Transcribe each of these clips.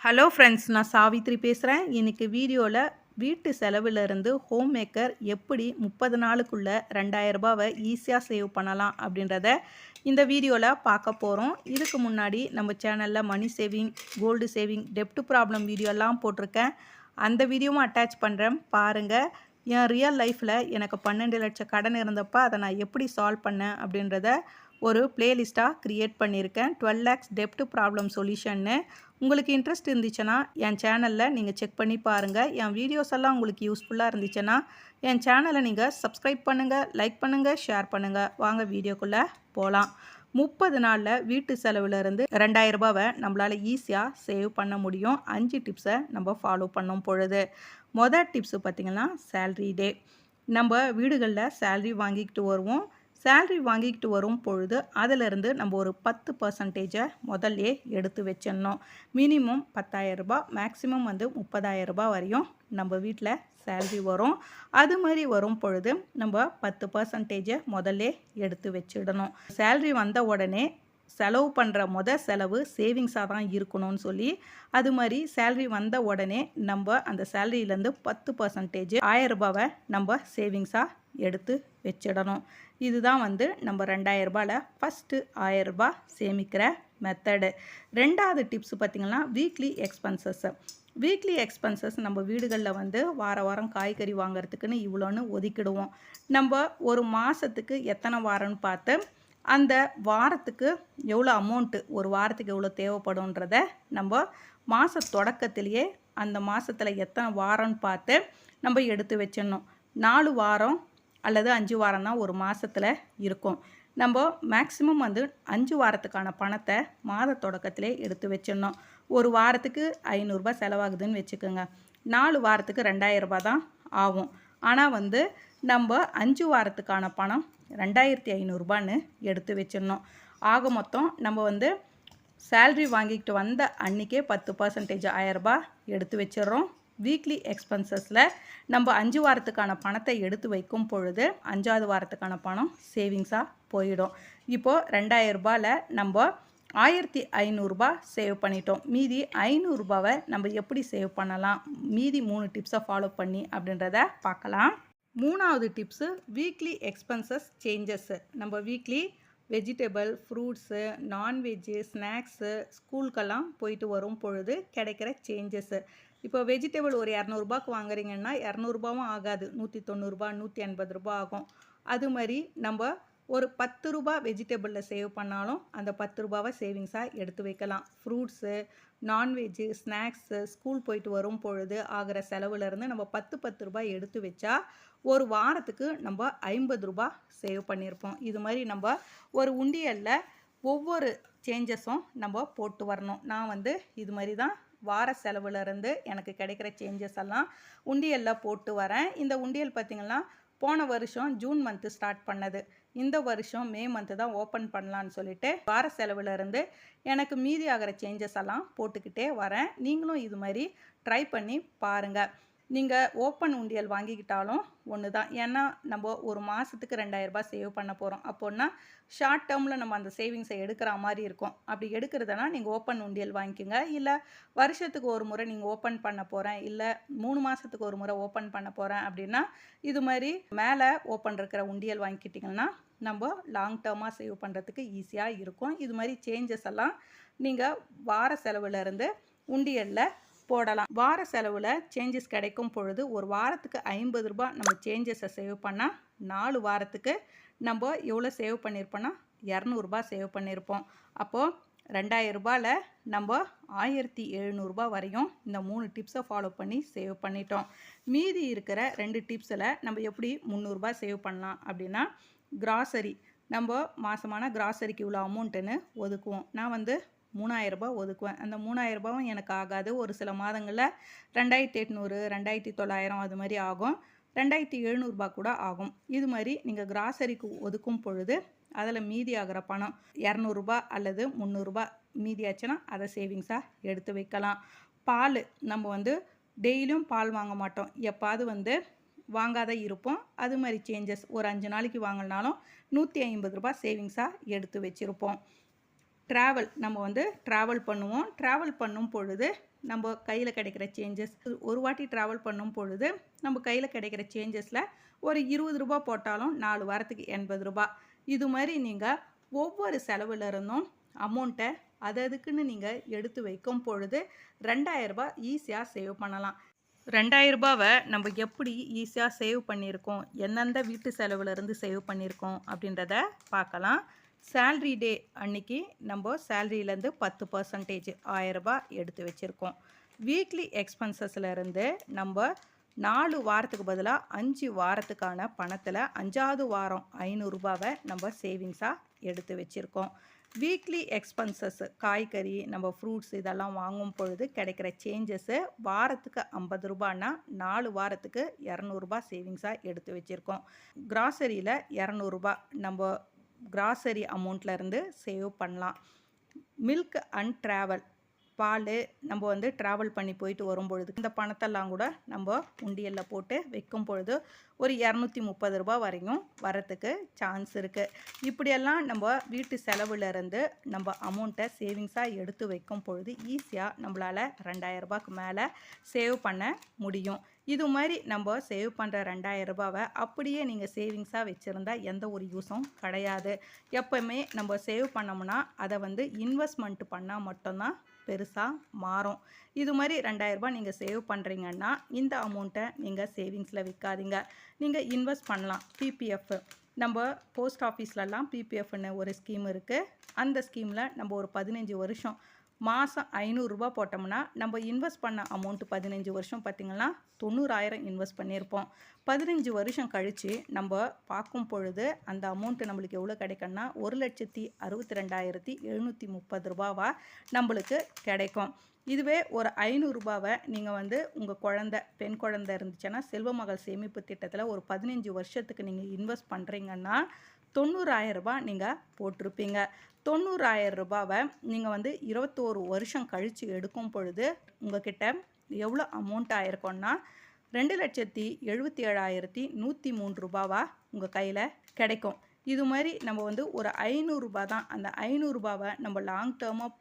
Hello friends நான் சாவித்ரி பேசுகிறேன் இன்றைக்கி வீடியோவில் வீட்டு செலவிலிருந்து ஹோம் மேக்கர் எப்படி முப்பது நாளுக்குள்ளே ரெண்டாயிரரூபாவை ஈஸியாக சேவ் பண்ணலாம் அப்படின்றத இந்த வீடியோவில் பார்க்க போகிறோம் இதுக்கு முன்னாடி நம்ம சேனலில் மணி சேவிங் கோல்டு சேவிங் டெப்ட் ப்ராப்ளம் வீடியோலாம் போட்டிருக்கேன். அந்த வீடியோவும் அட்டாச் பண்ணுறேன் பாருங்கள் என் ரியல் லைஃப்பில் எனக்கு பன்னெண்டு லட்சம் கடன் இருந்தப்போ அதை நான் எப்படி சால்வ் பண்ணேன் அப்படின்றத ஒரு பிளேலிஸ்ட்டாக க்ரியேட் பண்ணியிருக்கேன். டுவெல் லேக்ஸ் டெப்ட் ப்ராப்ளம் சொல்யூஷன்னு உங்களுக்கு இன்ட்ரெஸ்ட் இருந்துச்சுன்னா என் சேனலில் நீங்கள் செக் பண்ணி பாருங்கள் என் வீடியோஸ் எல்லாம் உங்களுக்கு யூஸ்ஃபுல்லாக இருந்துச்சுன்னா என் சேனலை நீங்கள் சப்ஸ்கிரைப் பண்ணுங்கள் லைக் பண்ணுங்கள் ஷேர் பண்ணுங்கள் வாங்க வீடியோக்குள்ளே போகலாம் முப்பது நாளில் வீட்டு செலவுலேருந்து ரெண்டாயிரம் ரூபாவை நம்மளால் ஈஸியாக சேவ் பண்ண முடியும். அஞ்சு டிப்ஸை நம்ம ஃபாலோ பண்ணும் பொழுது. மொதல் டிப்ஸு பார்த்திங்கன்னா சேல்ரி டே நம்ம வீடுகளில் சேல்ரி வாங்கிக்கிட்டு வருவோம். சேல்ரி வாங்கிக்கிட்டு வரும் பொழுது அதிலிருந்து நம்ம ஒரு பத்து பர்சன்டேஜை முதல்லே எடுத்து வச்சிடணும். மினிமம் பத்தாயிரரூபா மேக்ஸிமம் வந்து முப்பதாயிரரூபா வரையும் நம்ம வீட்டில் சேல்ரி வரும். அது மாதிரி வரும் பொழுது நம்ம பத்து பர்சன்டேஜை முதல்லே எடுத்து வச்சிடணும். சேல்ரி வந்த உடனே செலவு பண்ணுற மொத செலவு சேவிங்ஸாக தான் இருக்கணும்னு சொல்லி அது மாதிரி சேல்ரி வந்த உடனே நம்ம அந்த சேலரியிலேருந்து பத்து பர்சன்டேஜ் ஆயிரம் ரூபாவை நம்ம சேவிங்ஸாக எடுத்து வச்சிடணும். இதுதான் வந்து நம்ம ரெண்டாயிரரூபாவில் ஃபஸ்ட்டு ஆயரரூபா சேமிக்கிற மெத்தடு ரெண்டாவது டிப்ஸ் பார்த்திங்கன்னா வீக்லி எக்ஸ்பென்சஸ் வீக்லி எக்ஸ்பென்சஸ் நம்ம வீடுகளில் வந்து வார வாரம் காய்கறி வாங்குறதுக்குன்னு இவ்வளோன்னு ஒதுக்கிடுவோம். நம்ம ஒரு மாதத்துக்கு எத்தனை வாரம்னு பார்த்து அந்த வாரத்துக்கு எவ்வளோ அமௌண்ட்டு ஒரு வாரத்துக்கு எவ்வளோ தேவைப்படும்ன்றத நம்ம மாத தொடக்கத்திலேயே அந்த மாதத்தில் எத்தனை வாரம்னு பார்த்து நம்ம எடுத்து வச்சிடணும். நாலு வாரம் அல்லது அஞ்சு வாரம் தான் ஒரு மாதத்தில் இருக்கும். நம்ம மேக்ஸிமம் வந்து அஞ்சு வாரத்துக்கான பணத்தை மாத தொடக்கத்திலே எடுத்து வச்சிடணும். ஒரு வாரத்துக்கு ஐநூறுரூபா செலவாகுதுன்னு வச்சுக்கோங்க. நாலு வாரத்துக்கு ரெண்டாயிரரூபா தான் ஆகும். ஆனால் வந்து நம்ம அஞ்சு வாரத்துக்கான பணம் ரெண்டாயிரத்தி ஐநூறுரூபான்னு எடுத்து வச்சிடணும். ஆக மொத்தம் நம்ம வந்து சேல்ரி வாங்கிக்கிட்டு வந்த அன்றைக்கே பத்து பர்சன்டேஜ் ஆயரரூபா எடுத்து வச்சிடுறோம். வீக்லி எக்ஸ்பென்சஸில் நம்ம அஞ்சு வாரத்துக்கான பணத்தை எடுத்து வைக்கும் பொழுது அஞ்சாவது வாரத்துக்கான பணம் சேவிங்ஸாக போயிடும். இப்போது ரெண்டாயிரரூபாவில் நம்ம ஆயிரத்தி ஐநூறுரூபா சேவ் பண்ணிட்டோம். மீதி ஐநூறுரூபாவை நம்ம எப்படி சேவ் பண்ணலாம்? மீதி மூணு டிப்ஸை ஃபாலோ பண்ணி அப்படின்றத பார்க்கலாம். மூணாவது டிப்ஸு வீக்லி எக்ஸ்பென்சஸ் சேஞ்சஸ்ஸு நம்ம weekly vegetable fruits non veg snacks ஸ்கூலுக்கெல்லாம் போயிட்டு வரும் பொழுது கிடைக்கிற சேஞ்சஸ்ஸு இப்போ வெஜிடபிள் ஒரு இரநூறுபாக்கு வாங்குறீங்கன்னா இரநூறுபாவும் ஆகாது. நூற்றி தொண்ணூறுபா நூற்றி எண்பது ரூபா ஆகும். அது மாதிரி நம்ம ஒரு பத்து ரூபா வெஜிடபிளில் சேவ் பண்ணாலும் அந்த பத்து ரூபாவை சேவிங்ஸாக எடுத்து வைக்கலாம். ஃப்ரூட்ஸு நான்வெஜ்ஜு ஸ்நாக்ஸு ஸ்கூல் போயிட்டு வரும் பொழுது ஆகிற செலவுலேருந்து நம்ம பத்து பத்து ரூபாய் எடுத்து வச்சா ஒரு வாரத்துக்கு நம்ம ஐம்பது ரூபா சேவ் பண்ணியிருப்போம். இது மாதிரி நம்ம ஒரு உண்டியலில் ஒவ்வொரு சேஞ்சஸும் நம்ம போட்டு வரணும். நான் வந்து இது மாதிரி தான் வார செலவுலேருந்து எனக்கு கிடைக்கிற சேஞ்சஸ் எல்லாம் உண்டியலில் போட்டு வரேன். இந்த உண்டியல் பார்த்திங்கன்னா போன வருஷம் ஜூன் மந்த்து ஸ்டார்ட் பண்ணது. இந்த வருஷம் மே மந்த்து தான் ஓப்பன் பண்ணலான்னு சொல்லிட்டு வார செலவுலேருந்து எனக்கு மீதி ஆகிற சேஞ்சஸ் எல்லாம் போட்டுக்கிட்டே வரேன். நீங்களும் இது மாதிரி ட்ரை பண்ணி பாருங்கள் நீங்கள் ஓப்பன் உண்டியல் வாங்கிக்கிட்டாலும் ஒன்று தான் ஏன்னா நம்ம ஒரு மாதத்துக்கு ரெண்டாயிரரூபா சேவ் பண்ண போகிறோம் அப்போன்னா ஷார்ட் டேர்மில் நம்ம அந்த சேவிங்ஸை எடுக்கிற மாதிரி இருக்கும். அப்படி எடுக்கிறதுனா நீங்கள் ஓப்பன் உண்டியல் வாங்கிக்கோங்க. இல்லை வருஷத்துக்கு ஒரு முறை நீங்கள் ஓப்பன் பண்ண போகிறேன் இல்லை மூணு மாதத்துக்கு ஒரு முறை ஓப்பன் பண்ண போகிறேன் அப்படின்னா இது மாதிரி மேலே ஓப்பன் இருக்கிற உண்டியல் வாங்கிக்கிட்டிங்கன்னா நம்ம லாங் டேர்மாக சேவ் பண்ணுறதுக்கு ஈஸியாக இருக்கும். இது மாதிரி சேஞ்சஸ் எல்லாம் நீங்கள் வார செலவுலேருந்து உண்டியலில் போடலாம். வார செலவில் சேஞ்சஸ் கிடைக்கும் பொழுது ஒரு வாரத்துக்கு ஐம்பது ரூபாய் நம்ம சேஞ்சஸை சேவ் பண்ணால் நாலு வாரத்துக்கு நம்ம எவ்வளோ சேவ் பண்ணியிருப்போன்னா இரநூறுபா சேவ் பண்ணியிருப்போம் அப்போது ரெண்டாயிரம் ரூபாயில் நம்ம ஆயிரத்தி எழுநூறுபா வரையும் இந்த மூணு டிப்ஸை ஃபாலோ பண்ணி சேவ் பண்ணிட்டோம். மீதி இருக்கிற ரெண்டு டிப்ஸில் நம்ம எப்படி முந்நூறுரூபா சேவ் பண்ணலாம் அப்படின்னா கிராசரி நம்ம மாதமான கிராசரிக்கு இவ்வளோ அமௌண்ட்டுன்னு ஒதுக்குவோம். நான் வந்து மூணாயிரரூபா ஒதுக்குவேன். அந்த மூணாயிரரூபாவும் எனக்கு ஆகாது. ஒரு சில மாதங்களில் ரெண்டாயிரத்தி எட்நூறு ரெண்டாயிரத்தி தொள்ளாயிரம் அது மாதிரி ஆகும். ரெண்டாயிரத்தி எழுநூறுபா கூட ஆகும். இது மாதிரி நீங்கள் கிராசரிக்கு ஒதுக்கும் பொழுது அதில் மீதி ஆகிற பணம் இரநூறுபா அல்லது முந்நூறுரூபா மீதி ஆச்சுன்னா அதை சேவிங்ஸாக எடுத்து வைக்கலாம். பால் நம்ம வந்து டெய்லியும் பால் வாங்க மாட்டோம். எப்பாவது வந்து வாங்காத இருப்போம். அது மாதிரி சேஞ்சஸ் ஒரு அஞ்சு நாளைக்கு வாங்கினாலும் நூற்றி ஐம்பது ரூபா சேவிங்ஸாக எடுத்து வச்சுருப்போம். ட்ராவல் நம்ம வந்து ட்ராவல் பண்ணுவோம். ட்ராவல் பண்ணும் பொழுது நம்ம கையில் கிடைக்கிற சேஞ்சஸ் ஒரு வாட்டி ட்ராவல் பண்ணும் பொழுது நம்ம கையில் கிடைக்கிற சேஞ்சஸில் ஒரு இருபது ரூபா போட்டாலும் நாலு வாரத்துக்கு எண்பது ரூபா இது மாதிரி நீங்கள் ஒவ்வொரு செலவில் இருந்தும் அமௌண்ட்டை அது அதுக்குன்னு நீங்கள் எடுத்து வைக்கும் பொழுது ரெண்டாயிரரூபா ஈஸியாக சேவ் பண்ணலாம். ரெண்டாயிரரூபாவை நம்ம எப்படி ஈஸியாக சேவ் பண்ணியிருக்கோம்? எந்தெந்த வீட்டு செலவுலேருந்து சேவ் பண்ணியிருக்கோம்? அப்படின்றத பார்க்கலாம். சேல்ரி டே அன்னைக்கு நம்ம சேல்ரியிலேருந்து பத்து பர்சன்டேஜ் ஆயரரூபா எடுத்து வச்சுருக்கோம். வீக்லி எக்ஸ்பென்சஸ்லேருந்து நம்ம நாலு வாரத்துக்கு பதிலாக அஞ்சு வாரத்துக்கான பணத்தில் அஞ்சாவது வாரம் ஐநூறுரூபாவை நம்ம சேவிங்ஸாக எடுத்து வச்சுருக்கோம். வீக்லி எக்ஸ்பென்சஸ் காய்கறி நம்ம ஃப்ரூட்ஸ் இதெல்லாம் வாங்கும் பொழுது கிடைக்கிற சேஞ்சஸ்ஸு வாரத்துக்கு ஐம்பது ரூபான்னா நாலு வாரத்துக்கு இரநூறுபா சேவிங்ஸாக எடுத்து வச்சுருக்கோம். கிராசரியில் இரநூறுபா நம்ம கிராசரி அமௌண்ட்லேருந்து சேவ் பண்ணலாம். மில்க் அண்ட் ட்ராவல் பால் நம்ம வந்து ட்ராவல் பண்ணி போயிட்டு வரும் பொழுது இந்த பணத்தெல்லாம் கூட நம்ம உண்டியலில் போட்டு வைக்கும் பொழுது ஒரு இரநூத்தி முப்பது ரூபா வரையும் வரத்துக்கு சான்ஸ் இருக்குது இப்படியெல்லாம் நம்ம வீட்டு செலவுலேருந்து நம்ம அமௌண்ட்டை சேவிங்ஸாக எடுத்து வைக்கும் பொழுது ஈஸியாக நம்மளால் ரெண்டாயிரம் ரூபாய்க்கு மேலே சேவ் பண்ண முடியும். இது மாதிரி நம்ம சேவ் பண்ணுற ரெண்டாயிரம் ரூபாவை அப்படியே நீங்கள் சேவிங்ஸாக வச்சுருந்தா எந்த ஒரு யூஸும் கிடையாது. எப்போவுமே நம்ம சேவ் பண்ணோம்னா அதை வந்து இன்வெஸ்ட்மெண்ட் பண்ணால் மட்டும்தான் பெருசாக மாறும். இது மாதிரி ரெண்டாயிரரூபா நீங்கள் சேவ் பண்ணுறீங்கன்னா இந்த அமௌண்ட்டை நீங்கள் சேவிங்ஸில் விற்காதீங்க நீங்கள் இன்வெஸ்ட் பண்ணலாம். பிபிஎஃப் நம்ம போஸ்ட் ஆஃபீஸ்லலாம் பிபிஎஃப்னு ஒரு ஸ்கீம் இருக்குது அந்த ஸ்கீமில் நம்ம ஒரு பதினஞ்சு வருஷம் மாதம் ஐநூறுரூபா போட்டோம்னா நம்ம இன்வெஸ்ட் பண்ண அமௌண்ட்டு பதினஞ்சு வருஷம் பார்த்திங்கன்னா தொண்ணூறாயிரம் இன்வெஸ்ட் பண்ணியிருப்போம். பதினஞ்சு வருஷம் கழித்து நம்ம பார்க்கும் பொழுது அந்த அமௌண்ட்டு நம்மளுக்கு எவ்வளோ கிடைக்கும்னா ஒரு லட்சத்தி அறுபத்தி ரெண்டாயிரத்தி எழுநூற்றி முப்பது ரூபாவாக நம்மளுக்கு கிடைக்கும். இதுவே ஒரு ஐநூறுரூபாவை நீங்கள் வந்து உங்கள் குழந்த பெண் குழந்தை இருந்துச்சுன்னா செல்வமகள் சேமிப்பு திட்டத்தில் ஒரு பதினஞ்சு வருஷத்துக்கு நீங்கள் இன்வெஸ்ட் பண்ணுறீங்கன்னா தொண்ணூறாயிரம் ரூபாய் நீங்கள் போட்டிருப்பீங்க. தொண்ணூறாயிரம் ரூபாவை நீங்கள் வந்து இருபத்தோரு வருஷம் கழித்து எடுக்கும் பொழுது உங்ககிட்ட எவ்வளோ அமௌண்ட் ஆயிருக்கோன்னா ரெண்டு லட்சத்தி எழுபத்தி ஏழாயிரத்தி நூற்றி மூணு ரூபாவா உங்கள் கையில் கிடைக்கும். இது மாதிரி நம்ம வந்து ஒரு ஐநூறுரூபா தான். அந்த ஐநூறுரூபாவை நம்ம லாங் டேர்மாக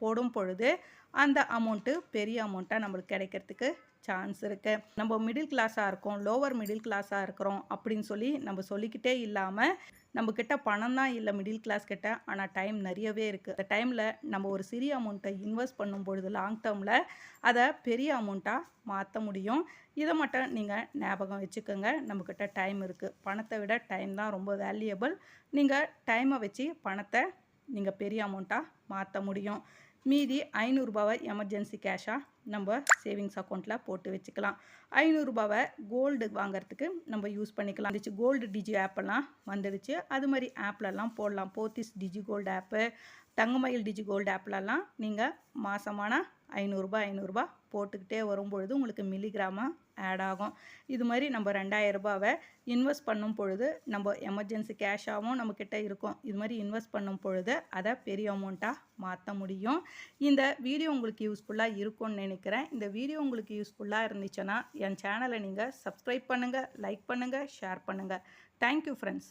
போடும் பொழுது அந்த அமௌண்ட்டு பெரிய அமௌண்ட்டாக நம்மளுக்கு கிடைக்கிறதுக்கு சான்ஸ் இருக்குது நம்ம மிடில் கிளாஸாக இருக்கோம் லோவர் மிடில் கிளாஸாக இருக்கிறோம் அப்படின்னு சொல்லி நம்ம சொல்லிக்கிட்டே இல்லாமல் நம்மக்கிட்ட பணம் தான் இல்லை மிடில் கிளாஸ் கிட்ட. ஆனால் டைம் நிறையவே இருக்குது அந்த டைமில் நம்ம ஒரு சிறிய அமௌண்ட்டை இன்வெஸ்ட் பண்ணும் பொழுது லாங் டேர்மில் அதை பெரிய அமௌண்ட்டாக மாற்ற முடியும். இதை மட்டும் நீங்கள் ஞாபகம் வச்சுக்கோங்க. நம்மக்கிட்ட டைம் இருக்குது பணத்தை விட டைம் தான் ரொம்ப வேல்யூபிள் நீங்கள் டைமை வச்சு பணத்தை நீங்கள் பெரிய அமௌண்ட்டாக மாற்ற முடியும். மீதி ஐநூறுரூபாவை எமர்ஜென்சி கேஷாக நம்ம சேவிங்ஸ் அக்கௌண்ட்டில் போட்டு வச்சுக்கலாம். ஐநூறுரூபாவை கோல்டு வாங்குறதுக்கு நம்ம யூஸ் பண்ணிக்கலாம். வந்துச்சு கோல்டு டிஜி ஆப்பெல்லாம் வந்துடுச்சு. அது மாதிரி ஆப்லலாம் போடலாம். Pothys digi gold app Thangamayil digi gold ஆப்லலாம் நீங்கள் மாதமான ஐநூறுரூபா ஐநூறுரூபா போட்டுக்கிட்டே வரும்பொழுது உங்களுக்கு மில்லிகிராமாக ஆட் ஆகும். இது மாதிரி நம்ம ரெண்டாயிரரூபாவை இன்வெஸ்ட் பண்ணும் பொழுது நம்ம எமர்ஜென்சி கேஷாகவும் நம்மக்கிட்ட இருக்கும். இது மாதிரி இன்வெஸ்ட் பண்ணும் பொழுது அதை பெரிய அமௌண்ட்டாக மாற்ற முடியும். இந்த வீடியோ உங்களுக்கு யூஸ்ஃபுல்லாக இருக்கும்னு நினைக்கிறேன். இந்த வீடியோ உங்களுக்கு யூஸ்ஃபுல்லாக இருந்துச்சுன்னா என் சேனலை நீங்கள் சப்ஸ்கிரைப் பண்ணுங்கள் லைக் பண்ணுங்கள் ஷேர் பண்ணுங்கள் தேங்க்யூ ஃப்ரெண்ட்ஸ்